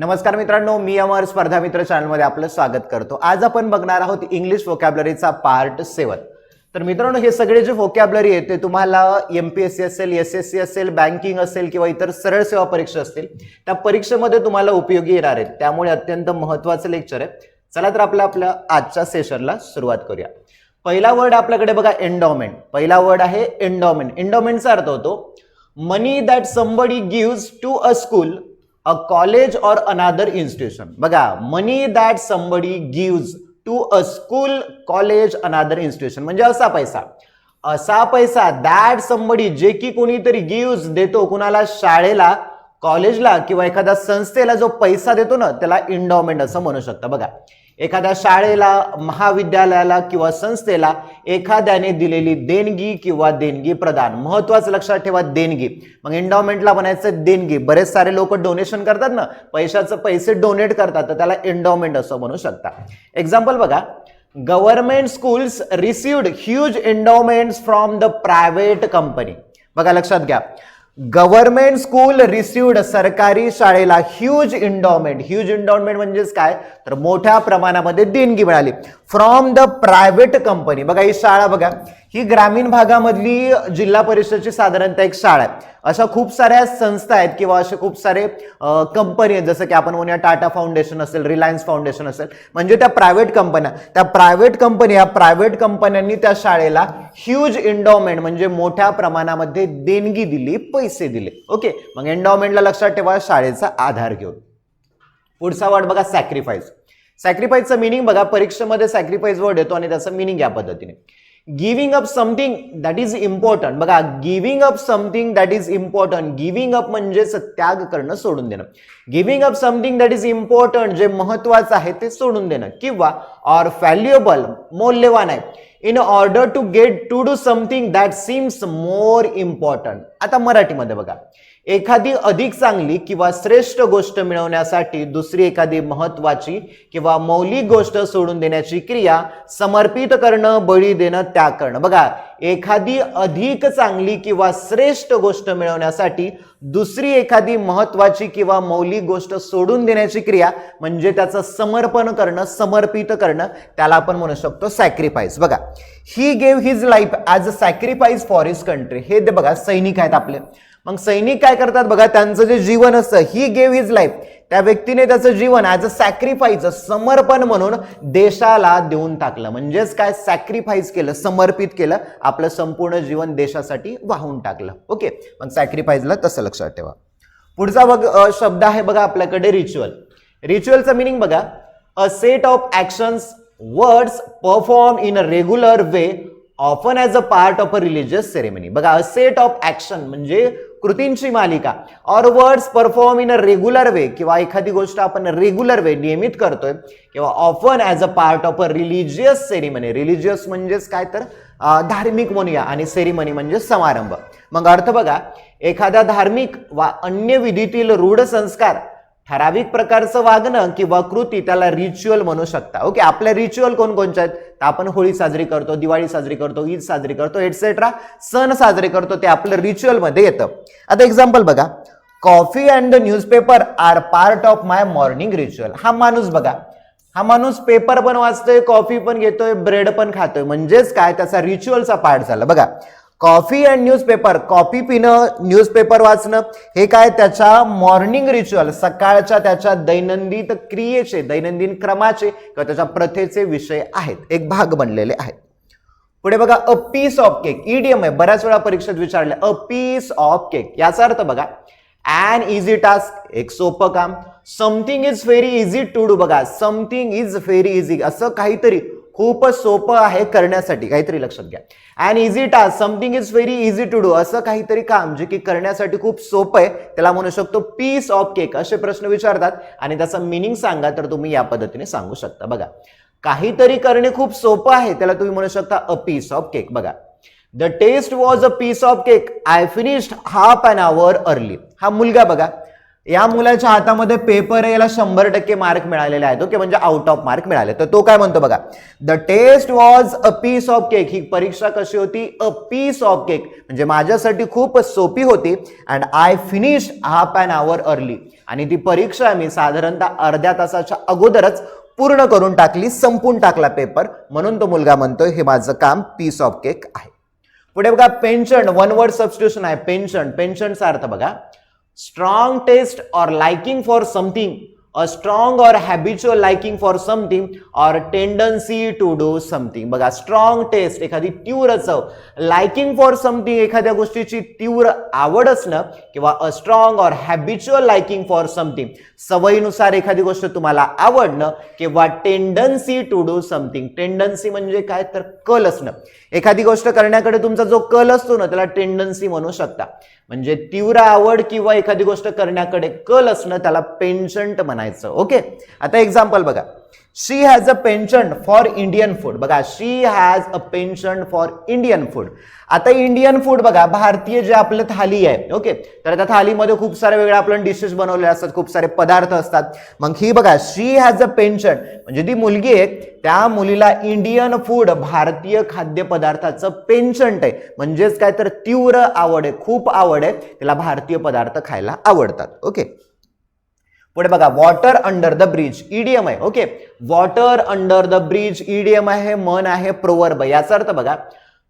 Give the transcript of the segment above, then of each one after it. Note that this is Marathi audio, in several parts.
नमस्कार मित्रांनो मी अमर स्पर्धा मित्र चॅनलमध्ये आपलं स्वागत करतो. आज आपण बघणार आहोत इंग्लिश वोकॅबलरीचा पार्ट सेवन तर मित्रांनो हे सगळे जे वोकॅबलरी आहे ते तुम्हाला एम पी एस सी असेल एस एस सी असेल बँकिंग असेल किंवा इतर सरळ सेवा परीक्षा असतील त्या परीक्षेमध्ये तुम्हाला उपयोगी येणार आहेत. त्यामुळे अत्यंत महत्त्वाचं लेक्चर आहे. चला तर आपल्या आपल्या आजच्या सेशनला सुरुवात करूया. पहिला वर्ड आपल्याकडे बघा एन्डॉमेंट पहिला वर्ड आहे एन्डॉमेंट एन्डॉमेंटचा अर्थ होतो money that somebody gives to a school a college or another institution बघा money that somebody gives to a school college another institution म्हणजे असा पैसा. असा पैसा दॅट समबडी जे की कोणीतरी गिव्ज देतो कुणाला शाळेला कॉलेजला किंवा एखाद्या संस्थेला जो पैसा देतो ना त्याला इंडॉमेंट असं म्हणू शकता. बघा. एखाद्या शाळेला महाविद्यालयाला किंवा संस्थेला एखाद्याने दिलेली देणगी किंवा देणगी प्रदान. महत्वाचं लक्षात ठेवा देणगी. मग एन्डॉमेंटला म्हणायचं देणगी. बरेच सारे लोक डोनेशन करतात ना पैशाचं पैसे डोनेट करतात तर त्याला एन्डॉमेंट असं म्हणू शकता. एक्झाम्पल बघा government schools received huge endowments from the private company बघा लक्षात घ्या. गव्हर्नमेंट स्कूल रिसिव्ड सरकारी शाळेला ह्यूज इंडॉमेंट ह्यूज इंडॉमेंट म्हणजेच काय? तर मोठ्या प्रमाणामध्ये देणगी मिळाली. फ्रॉम द प्रायव्हेट कंपनी बघा ही शाळा बघा. ही ग्रामीण भागामधली जिल्हा परिषदची साधारणतः एक शाळा आहे. अशा खूप साऱ्या संस्था आहेत किंवा असे खूप सारे कंपनी आहेत. जसं की आपण म्हणूया टाटा फाउंडेशन असेल रिलायन्स फाउंडेशन असेल. म्हणजे त्या प्रायव्हेट कंपन्या त्या प्रायव्हेट कंपनी या प्रायव्हेट कंपन्यांनी त्या शाळेला ह्यूज एन्डॉमेंट म्हणजे मोठ्या प्रमाणामध्ये देणगी दिली पैसे दिले. ओके मग एन्डॉमेंटला लक्षात ठेवा शाळेचा आधार घेऊन. पुढचा वर्ड बघा सॅक्रिफाईस सॅक्रिफाईसचं मिनिंग बघा परीक्षेमध्ये सॅक्रिफाईस वर्ड येतो आणि त्याचं मिनिंग या पद्धतीने. Giving up something that is important बघा giving up something that is important giving up म्हणजेच त्याग करणं सोडून देणं. Giving up something that is important जे महत्वाचं आहे ते सोडून देणं. किंवा ऑर व्हॅल्युएबल मौल्यवान आहे. In order to get to do something that seems more important आता मराठीमध्ये बघा. एखादी अधिक चांगली किंवा श्रेष्ठ गोष्ट मिळवण्यासाठी दुसरी एखादी महत्वाची किंवा मौलिक गोष्ट सोडून देण्याची क्रिया समर्पित करणं बळी देणं त्याग करणं. बघा एखादी अधिक चांगली किंवा श्रेष्ठ गोष्ट मिळवण्यासाठी दुसरी एखादी महत्वाची किंवा मौलिक गोष्ट सोडून देण्याची क्रिया म्हणजे त्याचं समर्पण करणं समर्पित करणं. त्याला आपण म्हणू शकतो सॅक्रिफाईस बघा he gave his life as a sacrifice for his country हे ते बघा सैनिक आहेत आपले. मग सैनिक काय करतात बघा त्यांचं जे जीवन असतं ही गेव हिज लाईफ त्या व्यक्तीने त्याचं जीवन ॲज अ सॅक्रिफाईस समर्पण म्हणून देशाला देऊन टाकलं. म्हणजेच काय? सॅक्रिफाईस केलं समर्पित केलं आपलं संपूर्ण जीवन देशासाठी वाहून टाकलं. ओके मग सॅक्रिफाईसला तसं लक्षात ठेवा. पुढचा बघ शब्द आहे बघा आपल्याकडे रिच्युअल रिच्युअलचं मिनिंग बघा a set of actions words perform in a regular way often as a part of a religious ceremony बघा अ सेट ऑफ ऍक्शन म्हणजे कृतींची मालिका. Or words perform in a regular way किंवा एखादी गोष्ट आपण रेग्युलर वे नियमित करतोय किंवा often as a part of a religious ceremony religious म्हणजेच काय तर? धार्मिक म्हणूया आणि सेरेमनी म्हणजे समारंभ. मग अर्थ बघा एखाद्या धार्मिक वा अन्य विधीतील रूढ संस्कार ठराविक प्रकारचं वागणं किंवा कृती त्याला रिच्युअल म्हणू शकता. ओके आपल्या रिच्युअल कोणकोणच्या आहेत? तर आपण होळी साजरी करतो दिवाळी साजरी करतो ईद साजरी करतो एटसेट्रा सण साजरे करतो ते आपलं रिच्युअलमध्ये येतं. आता एक्झाम्पल बघा. Coffee and the newspaper are part of my morning ritual हा माणूस बघा. हा माणूस पेपर पण वाचतोय कॉफी पण घेतोय ब्रेड पण खातोय. म्हणजेच काय? त्याचा रिच्युअलचा पार्ट झाला. बघा. कॉफी अँड न्यूजपेपर कॉफी पिणं न्यूजपेपर वाचणं हे काय त्याच्या मॉर्निंग रिच्युअल सकाळच्या त्याच्या दैनंदिन क्रियेचे दैनंदिन क्रमाचे किंवा त्याच्या प्रथेचे विषय आहेत एक भाग बनलेले आहेत. पुढे बघा a piece of cake idiom आहे बऱ्याच वेळा परीक्षेत विचारले अ पीस ऑफ केक याचा अर्थ बघा अन इझी टास्क एक सोपं काम something is very easy to do बघा समथिंग इज व्हेरी इझी असं काहीतरी खूपच सोपं आहे करण्यासाठी. काहीतरी लक्षात घ्या. And easy task something is very easy to do असं काहीतरी काम जे की करण्यासाठी खूप सोपं आहे त्याला म्हणू शकतो पीस ऑफ केक असे प्रश्न विचारतात आणि त्याचा मिनिंग सांगा तर तुम्ही या पद्धतीने सांगू शकता. बघा काहीतरी करणे खूप सोपं आहे त्याला तुम्ही म्हणू शकता अ पीस ऑफ केक बघा the test was a piece of cake I finished half an hour early हा मुलगा बघा या मुलाच्या हातामध्ये पेपर याला शंभर टक्के मार्क मिळालेले आहेत. ओके म्हणजे आउट ऑफ मार्क मिळाले. तर तो काय म्हणतो बघा? The test was a piece of cake ही परीक्षा कशी होती? अ पीस ऑफ केक म्हणजे माझ्यासाठी खूप सोपी होती. And I finish half an hour early आणि ती परीक्षा मी साधारणतः अर्ध्या तासाच्या अगोदरच पूर्ण करून टाकली संपून टाकला पेपर म्हणून तो मुलगा म्हणतोय हे माझं काम पीस ऑफ केक आहे. पुढे बघा पेन्शन वन वर्ड सबस्टिट्यूशन आहे पेन्शन पेन्शनचा अर्थ बघा strong taste or liking for something a strong or habitual liking for something or tendency to do something बघा स्ट्रॉंग टेस्ट एखादी तीव्र चव लाइकिंग फॉर समथिंग एखाद्या गोष्टीची तीव्र आवड असणं किंवा a strong or habitual liking for something सवयीनुसार एखादी गोष्ट तुम्हाला आवडणं किंवा tendency to do something tendency म्हणजे काय? तर कल असणं. एखादी गोष्ट करण्याकडे तुमचा जो कल असतो ना त्याला टेंडन्सी म्हणू शकता. म्हणजे तीव्र आवड किंवा एखादी गोष्ट करण्याकडे कल असणं त्याला पेन्शंट म्हणायचं ओके? आता एक्झाम्पल बघा. She has a penchant for Indian food बघा she has a penchant for Indian food आता इंडियन फूड बघा भारतीय जे आपलं थाली आहे ओके तर त्या थालीमध्ये खूप सारे वेगळे आपण डिशेस बनवलेल्या असतात खूप सारे पदार्थ असतात. मग ही बघा शी हॅज अ पेन्शन म्हणजे ती मुलगी आहे त्या मुलीला इंडियन फूड भारतीय खाद्यपदार्थाचं पेन्शंट आहे. म्हणजेच काय तर तीव्र आवड आहे खूप आवड आहे. तिला भारतीय पदार्थ खायला आवडतात ओके पुढे बघा water under the bridge idiom आहे okay water under the bridge idiom आहे मन आहे प्रोवर्ब याचा अर्थ बघा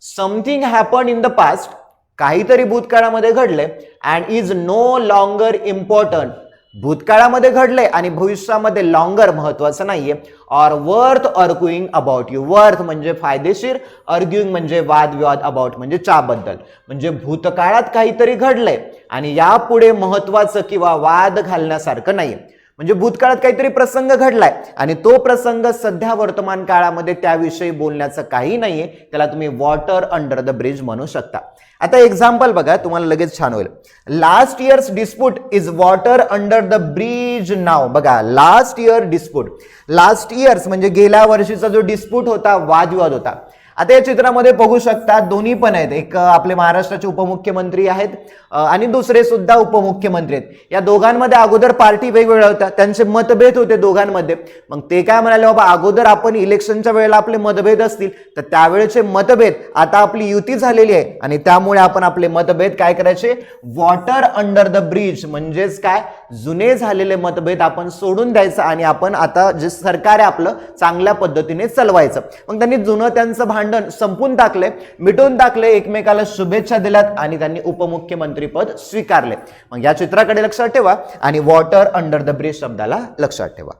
something happen in the past काहीतरी भूतकाळामध्ये घडले and is no longer important भूतकाळामध्ये घडलंय आणि भविष्यामध्ये लॉंगर महत्वाचं नाहीये. Or worth arguing about you worth म्हणजे फायदेशीर अर्ग्युईंग म्हणजे वादविवाद अबाउट म्हणजे चाबद्दल म्हणजे भूतकाळात काहीतरी घडलंय आणि यापुढे महत्वाचं किंवा वाद घालण्यासारखं नाहीये. म्हणजे भूतकाळात काहीतरी प्रसंग घडलाय. आणि तो प्रसंग सध्या वर्तमान काळामध्ये त्याविषयी बोलण्याचं काही नाहीये. त्याला तुम्ही वॉटर अंडर द ब्रिज म्हणू शकता. आता एक्झाम्पल बघा तुम्हाला लगेच छान होईल. Last years dispute is water under the bridge नाव बघा last year dispute last years म्हणजे गेल्या वर्षीचा जो डिस्प्यूट होता वादविवाद होता. आता या चित्रामध्ये बघू शकता दोन्ही पण आहेत. एक आपले महाराष्ट्राचे उपमुख्यमंत्री आहेत आणि दुसरे सुद्धा उपमुख्यमंत्री आहेत. या दोघांमध्ये अगोदर पार्टी वेगवेगळ्या होत्या. त्यांचे मतभेद होते दोघांमध्ये. मग ते काय म्हणाले बाबा अगोदर आपण इलेक्शनच्या वेळेला आपले मतभेद असतील तर त्यावेळेचे मतभेद आता आपली युती झालेली आहे आणि त्यामुळे आपण आपले मतभेद काय करायचे? वॉटर अंडर द ब्रिज म्हणजेच काय? जुने झालेले मतभेद आपण सोडून द्यायचं आणि आपण आता जे सरकार आहे आपलं चांगल्या पद्धतीने चालवायचं. मग त्यांनी जुनं त्यांचं भांडण संपून टाकले मिटून टाकले एकमेकाला शुभेच्छा दिल्यात आणि त्यांनी उपमुख्यमंत्री पद स्वीकारले. मग या चित्राकडे लक्षात ठेवा आणि वॉटर अंडर द ब्रिज शब्दाला लक्षात ठेवा.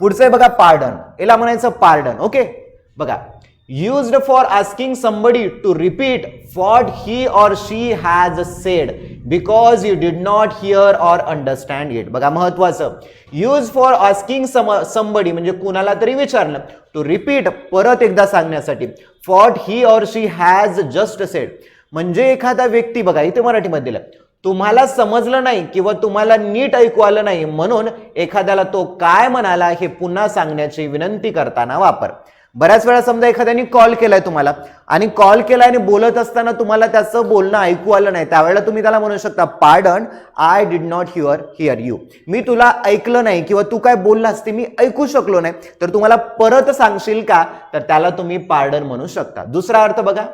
पुढचं आहे बघा पार्डन याला म्हणायचं पार्डन ओके बघा used for asking somebody to repeat what he or she has said because you did not hear or understand it. बघा महत्वाचं. Use for asking some somebody म्हणजे कुणाला तरी विचारलं टू रिपीट परत एकदा सांगण्यासाठी what he or she has just said म्हणजे एखादा व्यक्ती बघा इथे मराठीमध्ये दिलं. तुम्हाला समजलं नाही किंवा तुम्हाला नीट ऐकू आलं नाही म्हणून एखाद्याला तो काय म्हणाला हे पुन्हा सांगण्याची विनंती करताना वापर. बऱ्याच वेळा समजा एखाद्याने कॉल केलाय तुम्हाला आणि कॉल केलाय आणि बोलत असताना तुम्हाला त्याचं बोलणं ऐकू आलं नाही त्यावेळेला तुम्ही त्याला म्हणू शकता pardon I did not hear hear you मी तुला ऐकलं नाही किंवा तू काय बोललास ते मी ऐकू शकलो नाही तर तुम्हाला परत सांगशील का? तर त्याला तुम्ही पार्डन म्हणू शकता. दुसरा अर्थ बघा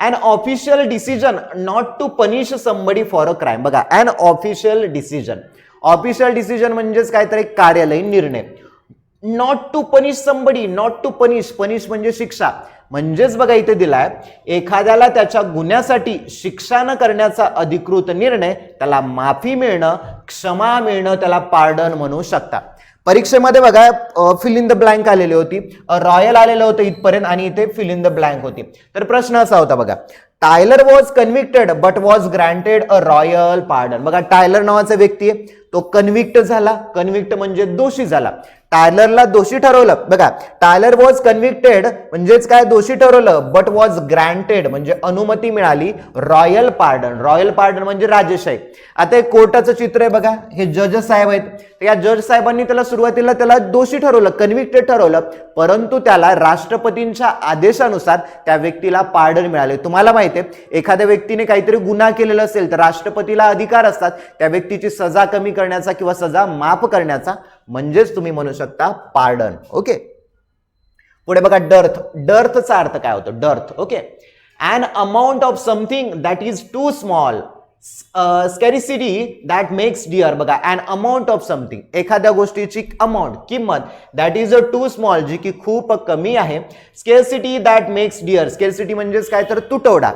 an official decision not to punish somebody for a crime बघा an official decision official decision म्हणजेच काहीतरी एक कार्यालयीन निर्णय. Not to punish somebody not to punish punish म्हणजे शिक्षा. म्हणजेच बघा इथे दिलाय एखाद्याला त्याच्या गुन्ह्यासाठी शिक्षा न करण्याचा अधिकृत निर्णय त्याला माफी मिळणं क्षमा मिळणं त्याला पार्डन म्हणू शकता परीक्षेमध्ये बघा फिल इन द ब्लँक आलेली होती. रॉयल आलेलं होतं इथपर्यंत आणि इथे फिल इन द ब्लँक होती. तर प्रश्न असा होता बघा Tyler was convicted but was granted a royal pardon बघा टायलर नावाचा व्यक्ती आहे. तो कन्व्हिक्ट झाला. कन्व्हिक्ट म्हणजे दोषी झाला. टायलरला दोषी ठरवलं. बघा टायलर वॉज कन्व्हिक्टेड म्हणजेच काय दोषी ठरवलं? बट वॉज ग्रँटेड म्हणजे अनुमती मिळाली. रॉयल पार्डन रॉयल पार्डन म्हणजे राजेशाही. आता एक कोर्टाचं चित्र आहे बघा. हे जज साहेब आहेत. या जज साहेबांनी त्याला सुरुवातीला त्याला दोषी ठरवलं कन्व्हिक्टेड ठरवलं. परंतु त्याला राष्ट्रपतींच्या आदेशानुसार त्या व्यक्तीला पार्डन मिळाले. तुम्हाला माहिती आहे एखाद्या व्यक्तीने काहीतरी गुन्हा केलेला असेल तर राष्ट्रपतीला अधिकार असतात. त्या व्यक्तीची सजा कमी करण्याचा किंवा सजा माफ करण्याचा म्हणजेच तुम्ही म्हणू शकता पार्डन ओके पुढे बघा डर्थ डर्थचा अर्थ काय होतो? Dearth okay and amount of something that is too small scarcity that makes dear बघा अँड अमाऊंट ऑफ समथिंग एखाद्या गोष्टीची अमाऊंट किंमत that is a too small जी की खूप कमी आहे. Scarcity that makes dear scarcity म्हणजेच काय? तर तुटवडा.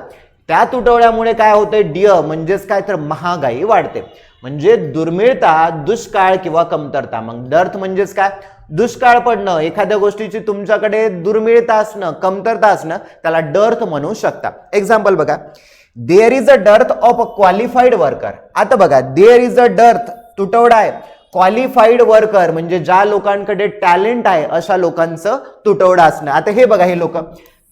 त्या तुटवड्यामुळे काय होतंय? डिय म्हणजेच काय? तर महागाई वाढते. म्हणजे दुर्मिळता दुष्काळ किंवा कमतरता. मग डर्थ म्हणजेच काय? दुष्काळ पडणं. एखाद्या गोष्टीची तुमच्याकडे दुर्मिळता असणं कमतरता असणं त्याला डर्थ म्हणू शकता. एक्झाम्पल बघा. There is a dearth of a qualified worker आता बघा देअर इज अ डर्थ तुटवडा आहे. क्वालिफाईड वर्कर म्हणजे ज्या लोकांकडे टॅलेंट आहे अशा लोकांचं तुटवडा असणं. आता हे बघा हे लोक.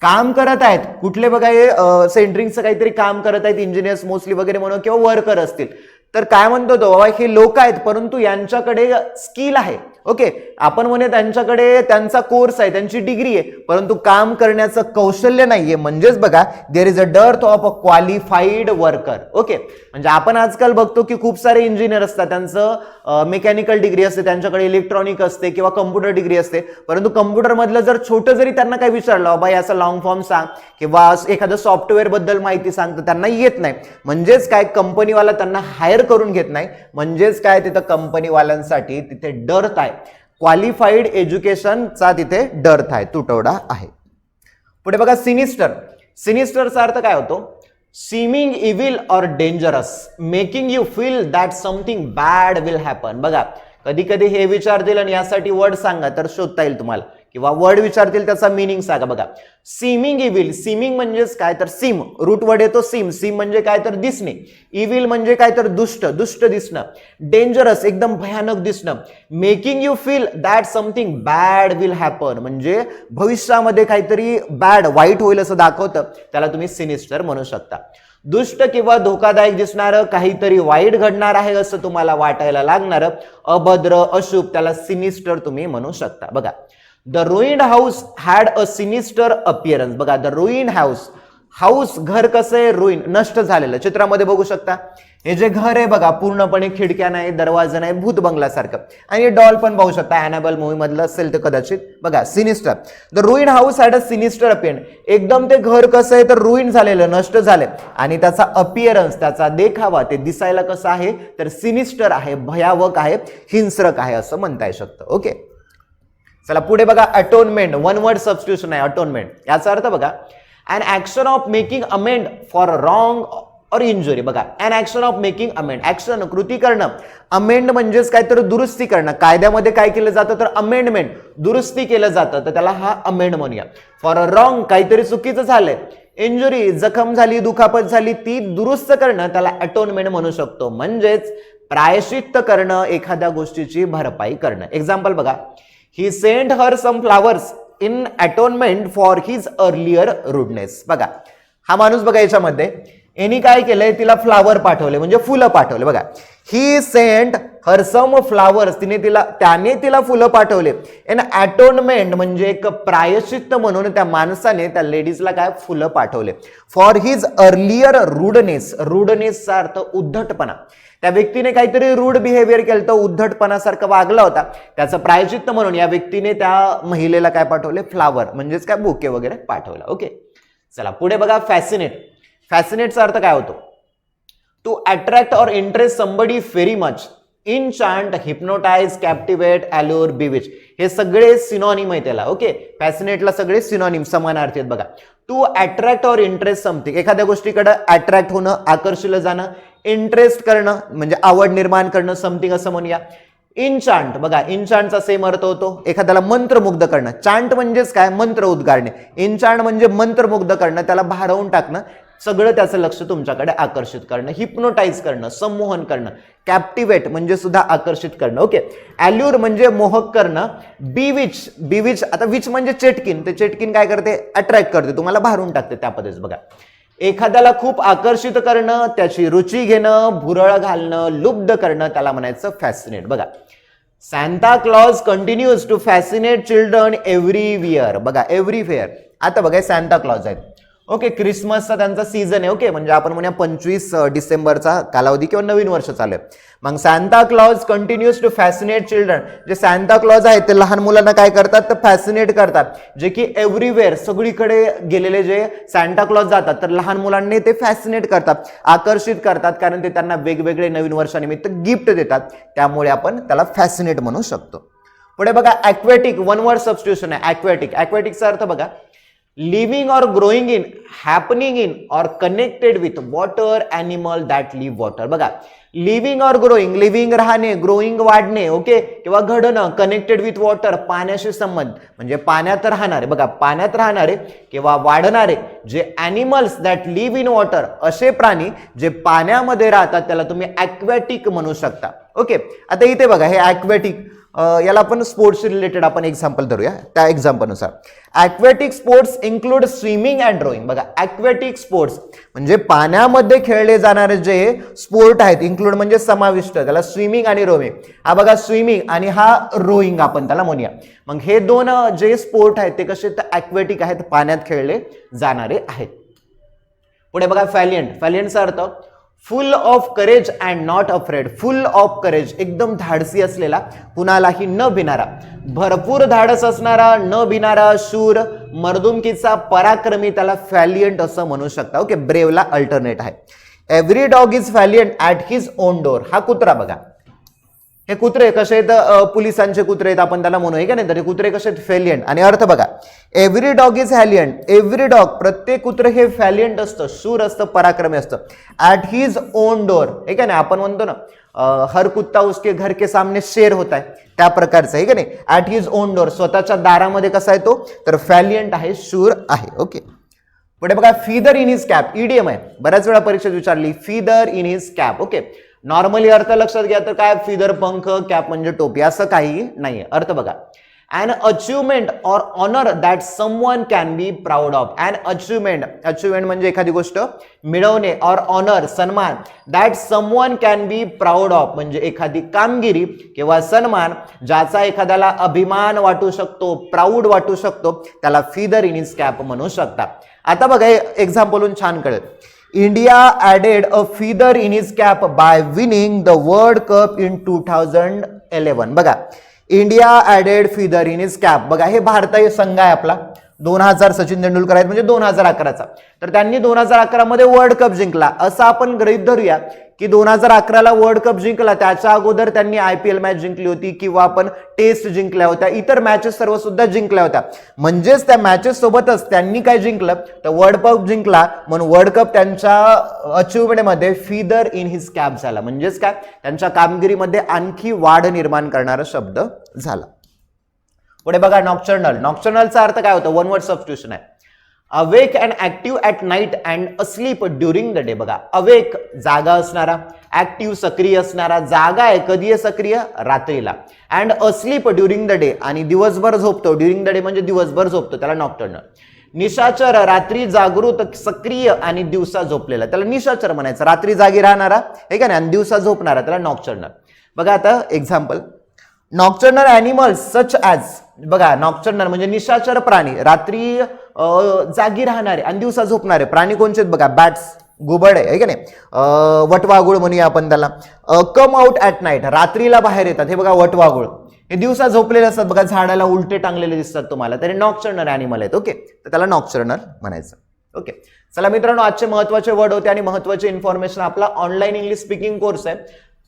काम करत आहेत. कुठले बघा हे सेंटरिंगचं काहीतरी काम करत आहेत इंजिनियर्स मोस्टली वगैरे म्हणून किंवा वर्कर असतील. तर काय म्हणतो तो बाबा हे लोक आहेत परंतु यांच्याकडे स्किल आहे. ओके आपण म्हणे त्यांच्याकडे त्यांचा कोर्स आहे त्यांची डिग्री आहे परंतु काम करण्याचं कौशल्य नाहीये. म्हणजेच बघा there is a dearth of a qualified worker okay म्हणजे आपण आजकाल बघतो की खूप सारे इंजिनियर असतात. त्यांचं मेकॅनिकल डिग्री असते त्यांच्याकडे इलेक्ट्रॉनिक असते किंवा कम्प्युटर डिग्री असते. परंतु कम्प्युटरमधलं जर छोटं जरी त्यांना काही विचारलं बाबा याचा लॉंग फॉर्म सांग किंवा एखादं सॉफ्टवेअरबद्दल माहिती सांग तर त्यांना येत नाही. म्हणजेच काय कंपनीवाला त्यांना हायर करून घेत नाही. म्हणजेच काय तिथं कंपनीवाल्यांसाठी तिथे डर्थ आहे. क्वालिफाईड एज्युकेशनचा तिथे डर्थ आहे तुटवडा आहे. पुढे बघा सिनिस्टर सिनिस्टरचा अर्थ काय होतो? Seeming evil or dangerous making you feel that something bad will happen बघा कधी कधी हे विचारतील आणि यासाठी वर्ड सांगा तर शोधता येईल तुम्हाला. किंवा वर्ड विचारतील त्याचा मिनिंग सांगा. बघा सीमिंग इव्हिल सीमिंग म्हणजेच काय तर सीम रूट वर्ड येतो सीम सीम म्हणजे काय तर दिसणे. इव्हिल म्हणजे काय तर दुष्ट दुष्ट दिसणं. डेंजरस एकदम भयानक दिसणं. Making you feel that something bad will happen म्हणजे भविष्यामध्ये काहीतरी बॅड वाईट होईल असं दाखवतं. त्याला तुम्ही सिनिस्टर म्हणू शकता. दुष्ट किंवा धोकादायक दिसणारं काहीतरी वाईट घडणार आहे असं तुम्हाला वाटायला लागणारं अभद्र अशुभ त्याला सिनिस्टर तुम्ही म्हणू शकता. बघा the ruin house had a sinister appearance बघा द रुईन हाऊस हाऊस घर कसं आहे रुईन नष्ट झालेलं. चित्रामध्ये बघू शकता. हे जे घर आहे बघा पूर्णपणे खिडक्या नाही दरवाजा नाही भूत बंगल्यासारखं. आणि डॉल पण पाहू शकता. अॅनाबल मूवी मधलं असेल तर कदाचित. बघा sinister the ruin house had a sinister appearance एकदम ते घर कसं आहे तर रुईन झालेलं नष्ट झालंय आणि त्याचा अपिअरन्स त्याचा देखावा ते दिसायला कसं आहे तर सिनिस्टर आहे भयावक आहे हिंस्रक आहे असं म्हणता येऊ शकतं. ओके चला पुढे बघा अटोनमेंट वन वर्ड सबस्टिट्यूशन आहे अटोनमेंट याचा अर्थ बघा an action of making amend for wrong or injury बघा an action of making amend action कृती करणं अमेंड म्हणजेच काय तर दुरुस्ती करणं कायद्यामध्ये काय केलं जातं? तर अमेंडमेंट दुरुस्ती केलं जातं. तर त्याला हा अमेंड म्हणूया. फॉर अ रॉंग काहीतरी चुकीचं झालंय. इंजुरी जखम झाली दुखापत झाली ती दुरुस्त करणं त्याला अटोनमेंट म्हणू शकतो. म्हणजेच प्रायश्चित्त करणं एखाद्या गोष्टीची भरपाई करणं. एक्झाम्पल बघा. He sent her some flowers in atonement for his earlier rudeness बघा हा माणूस बघा याच्यामध्ये यांनी काय केलंय? तिला फ्लावर पाठवले म्हणजे फुलं पाठवले. बघा ही सेंट हरसम फ्लावर्स तिने तिला त्याने तिला फुलं पाठवले. एन ॲटोनमेंट म्हणजे एक प्रायश्चित्त म्हणून त्या माणसाने त्या लेडीजला काय फुलं पाठवले. फॉर हिज अर्लियर रुडनेस रुडनेसचा अर्थ उद्धटपणा. त्या व्यक्तीने काहीतरी रूढ बिहेवियर केलं तर उद्धटपणासारखं वागला होता. त्याचं प्रायचित्त म्हणून या व्यक्तीने त्या महिलेला काय पाठवले? फ्लावर म्हणजेच काय? बुके वगैरे पाठवला. ओके चला पुढे बघा फॅसिनेट फॅसिनेटचा अर्थ काय होतो? To attract or interest somebody very much enchant hypnotize captivate allure bewitch हे सगळे सिनॉनिम आहे त्याला ओके फॅसिनेटला सगळे सिनॉनिम समानार्थी आहेत बघा. To attract or interest something एखाद्या गोष्टीकडे अट्रॅक्ट होणं आकर्षिलं जाणं इंटरेस्ट करणं म्हणजे आवड निर्माण करणं समथिंग असं म्हणूया. इनचांट बघा इनचांटचा सेम अर्थ होतो. एखाद्याला मंत्रमुग्ध करणं. चांट म्हणजेच काय? मंत्र उद्गारणे. इनचांट म्हणजे मंत्रमुग्ध करणं त्याला भारवून टाकणं. सगळं त्याचं लक्ष तुमच्याकडे आकर्षित करणं हिप्नोटाईज करणं संमोहन करणं कॅप्टिवेट म्हणजे सुद्धा आकर्षित करणं. ओके अॅल्युर म्हणजे मोहक करणं. बीविच बीविच आता विच म्हणजे चेटकिन. ते चेटकिन काय करते? अट्रॅक्ट करते. तुम्हाला भारून टाकते त्या पद्धतीच बघा. एखाद्याला खूप आकर्षित करणं त्याची रुची घेणं भुरळ घालणं लुब्ध करणं त्याला म्हणायचं फॅसिनेट बघा. Santa Claus continues to fascinate children every year बघा एव्हरी फेअर आता बघा सॅन्टा क्लॉज आहेत. ओके क्रिसमसचा त्यांचा सीझन आहे. ओके म्हणजे आपण म्हणूया पंचवीस डिसेंबरचा कालावधी किंवा नवीन वर्ष चालू आहे. मग Santa Claus continues to fascinate children जे सॅन्टा क्लॉज आहेत ते लहान मुलांना काय करतात? तर फॅसिनेट करतात. जे की एव्हरीवेअर सगळीकडे गेलेले जे सॅन्टा क्लॉज जातात तर लहान मुलांनी ते फॅसिनेट करतात आकर्षित करतात कारण ते त्यांना वेगवेगळे नवीन वर्षानिमित्त गिफ्ट देतात. त्यामुळे आपण त्याला फॅसिनेट म्हणू शकतो. पुढे बघा ॲक्वेटिक वन वर्ड सबस्टिट्यूशन आहे. ॲक्वेटिक ॲक्वेटिकचा अर्थ बघा living or growing in happening in or connected with water animal that live water बघा लिव्हिंग ऑर ग्रोईंग लिव्हिंग राहणे ग्रोईंग वाढणे ओके किंवा घडणं कनेक्टेड विथ वॉटर पाण्याशी संबंध. म्हणजे पाण्यात राहणारे बघा पाण्यात राहणारे किंवा वाढणारे जे animals that live in water असे प्राणी जे पाण्यामध्ये राहतात त्याला तुम्ही ॲक्वॅटिक म्हणू शकता. ओके आता इथे बघा हे ॲक्वॅटिक याला आपण स्पोर्ट्स रिलेटेड आपण एक्झाम्पल धरूया. त्या एक्झाम्पलनुसार aquatic sports include swimming and drawing बघा ॲक्वॅटिक स्पोर्ट्स म्हणजे पाण्यामध्ये खेळले जाणारे जे स्पोर्ट आहेत इन्क्लूड म्हणजे समाविष्ट त्याला स्विमिंग आणि रोविंग हा बघा स्विमिंग आणि हा रोईंग आपण त्याला म्हणूया. मग हे दोन जे स्पोर्ट आहेत ते कसे तर ॲक्वॅटिक आहेत पाण्यात खेळले जाणारे आहेत. पुढे बघा फॅलियंट फॅलियंटचा अर्थ full of courage and not afraid full of courage एकदम धाडसी असलेला कुणालाही न भिणारा भरपूर धाडस असणारा न भिणारा शूर मर्दुमकीचा पराक्रमी त्याला फॅलियंट असं म्हणू शकता. ओके ब्रेवला अल्टरनेट आहे. Every dog is valiant at his own door हा कुत्रा बघा. हे कुत्रे कसे आहेत? पोलिसांचे कुत्रे आहेत आपण त्याला म्हणू हे का नाही? तर हे कुत्रे कसे आहेत? फॅलियंट आणि अर्थ बघा every dog is valiant every dog प्रत्येक कुत्रे हे फॅलियंट असतं शूर असतं पराक्रमी असतं. ॲट हिज ओन डोर हे का नाही? आपण म्हणतो ना हर कुत्ता उसके घर के सामने शेर होता आहे त्या प्रकारचं आहे का नाही? ॲट हिज ओन डोर स्वतःच्या दारामध्ये कसा आहे तो? तर फॅलियंट आहे शूर आहे ओके. पुढे बघा feather in his cap idiom आहे बऱ्याच वेळा परीक्षेत विचारली feather in his cap okay. Normally अर्थ लक्षात घ्या तर काय? फिदर पंख कॅप म्हणजे टोपी असं काही नाहीये. अर्थ बघा. And achievement or honour that someone can be proud of and achievement achievement म्हणजे एखादी गोष्ट मिळवणे ऑर ऑनर सन्मान that someone can be proud of म्हणजे एखादी कामगिरी किंवा सन्मान ज्याचा एखाद्याला अभिमान वाटू शकतो प्राऊड वाटू शकतो त्याला फिदर इन इज कॅप म्हणू शकता आता बघा हे एक्झाम्पलून छान कळेल. India added a feather in his cap by winning the world cup in two thousand eleven बघा India added feather in is cap बघा हे भारतीय संघ आहे आपला. दोन हजार सचिन तेंडुलकर आहेत म्हणजे दोन हजार अकराचा. तर त्यांनी दोन हजार अकरामध्ये वर्ल्ड कप जिंकला. असं आपण गृहीत धरूया. की दोन हजार अकराला वर्ल्ड कप जिंकला. त्याच्या अगोदर त्यांनी आय पी एल मॅच जिंकली होती किंवा आपण टेस्ट जिंकल्या होत्या. इतर मॅचेस सर्व सुद्धा जिंकल्या होत्या. म्हणजेच त्या मॅचेस सोबतच त्यांनी काय जिंकलं? तर वर्ल्ड कप जिंकला. म्हणून वर्ल्ड कप त्यांच्या अचिव्हमेंटमध्ये फिदर इन हिज कॅप झाला. म्हणजेच काय? त्यांच्या कामगिरीमध्ये आणखी वाढ निर्माण करणारा शब्द झाला. पुढे बघा नॉक्चर्नल. नॉक्चर्नलचा अर्थ काय होतं? वन वर्ड सबस्टिट्यूशन आहे. Awake and active at night and asleep during the day बघा अवेक जागा असणारा ऍक्टिव्ह सक्रिय असणारा जागा आहे कधी आहे सक्रिय रात्रीला. And asleep during the day आणि दिवसभर झोपतो. ड्युरिंग द डे म्हणजे दिवसभर झोपतो त्याला नॉक्टर्न निशाचर रात्री जागृत सक्रिय आणि दिवसा झोपलेला. त्याला निशाचर म्हणायचं. रात्री जागी राहणारा हे का नाही? आणि दिवसा झोपणारा त्याला नॉक्चर्नर बघा आता example nocturnal animals such as बघा नॉक्चर्नर म्हणजे निशाचर प्राणी. रात्री जागी राहणारे आणि दिवसा झोपणारे. प्राणी कोणचे आहेत बघा? बॅट्स गुबड आहे का नाही? वटवागुळ म्हणूया आपण त्याला. कम आउट ॲट नाईट रात्रीला बाहेर येतात. हे बघा वटवागुळ हे दिवसा झोपलेले असतात बघा झाडाला उलटे टांगलेले दिसतात तुम्हाला. तरी नॉक्चर्नल ॲनिमल आहेत ओके तर त्याला नॉक्चर्नल म्हणायचं ओके चला मित्रांनो आजचे महत्त्वाचे वर्ड होते आणि महत्त्वाचे इन्फॉर्मेशन आपला ऑनलाईन इंग्लिश स्पीकिंग कोर्स आहे.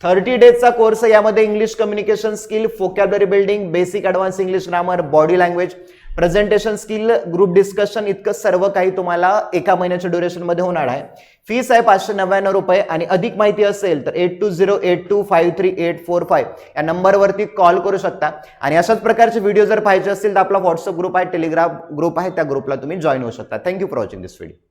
थर्टी डेजचा कोर्स आहे. यामध्ये English communication skill vocabulary building basic advance English grammar body language presentation skill group discussion इतकं सर्व काही तुम्हाला एका महिन्याच्या ड्युरेशनमध्ये होणार आहे. फीस आहे पाचशे नव्याण्णव रुपये आणि अधिक माहिती असेल तर eight two zero eight two five three eight four five या नंबरवरती कॉल करू शकता. आणि अशाच प्रकारचे व्हिडिओ जर पाहिजे असतील तर आपला व्हॉट्सअप ग्रुप आहे टेलिग्राम ग्रुप आहे त्या ग्रुपला तुम्ही जॉईन होऊ शकता. Thank you for watching this video